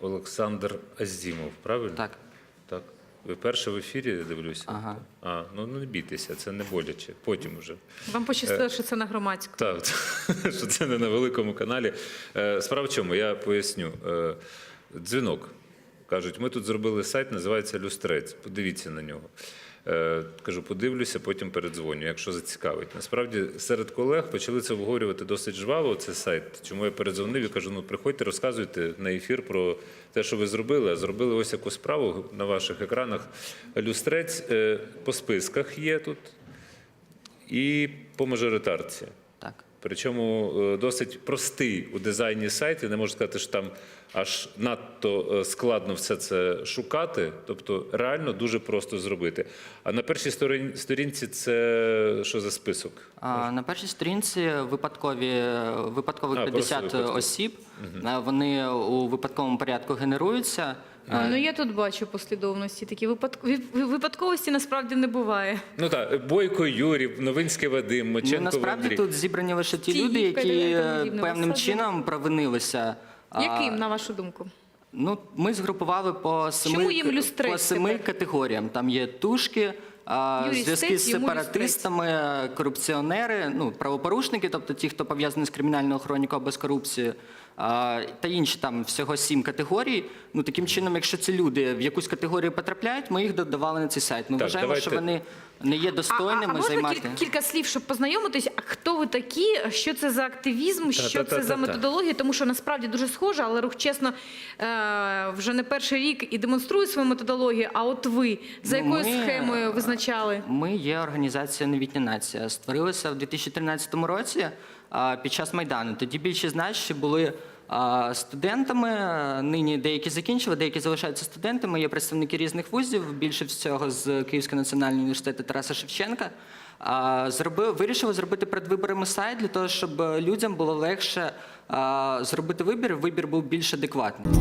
Олександр Азімов, правильно? Так. Так. Ви перше в ефірі дивлюся? Ага. А, ну не бійтеся, це не боляче. Потім уже. Вам пощастило, що це на громадському. Так, що це не на великому каналі. Е, Справа в чому? Я поясню. Е, Дзвінок. Кажуть, ми тут зробили сайт, називається Люстрець. Подивіться на нього. Е, Кажу, подивлюся, потім передзвоню, якщо зацікавить. Насправді серед колег почали це обговорювати досить жваво. Це сайт. Чому я передзвонив і кажу: ну приходьте, розказуйте на ефір про те, що ви зробили. А зробили ось яку справу на ваших екранах. Люстрець е, по списках є тут і по мажоритарці. Так. Причому е, досить простий у дизайні сайт. Я не можу сказати, що там аж надто е, складно все це шукати. Тобто реально дуже просто зробити. А на першій сторінці це що за список? А, На першій сторінці випадкові випадкових А, 50 випадкові. осіб. А, Вони у випадковому порядку генеруються. А, ну я тут бачу послідовності. Такі випадк... випадковості насправді не буває. Ну так, Бойко Юрій, Новинський Вадим, Ну, Моченко насправді Андрій. тут зібрані лише ті люди, які е, подібна певним чином провинилися. А, Яким, на вашу думку? Ну, ми згрупували по семи, їм люстрець по семи тепер? категоріям. Там є тушки, а, Юрій зв'язки Стець, з йому сепаратистами, корупціонери, ну, правопорушники, тобто ті, хто пов'язані з кримінальною хронікою або з корупцією, а, та інші там всього сім категорій. Ну, таким чином, якщо ці люди в якусь категорію потрапляють, ми їх додавали на цей сайт. Ми Так, вважаємо, що вони не є А, а, достойними а можна займати. кіль- кілька слів, щоб познайомитись? А хто ви такі? Що це за активізм? Що це за Та-та-та-та-та. методологія? Тому що насправді дуже схоже, але рух чесно е, вже не перший рік і демонструє свою методологію. А от ви за Ну, якою ми- схемою визначали? Ми є організація Новітня нація. Створилася в 2013 році під час Майдану. Тоді більшість нас були студентами. Нині деякі закінчили, деякі залишаються студентами. Є представники різних вузів, більше всього з Київського національного університету Тараса Шевченка. Зробив, вирішили зробити перед виборами сайт для того, щоб людям було легше зробити вибір. Вибір був більш адекватний.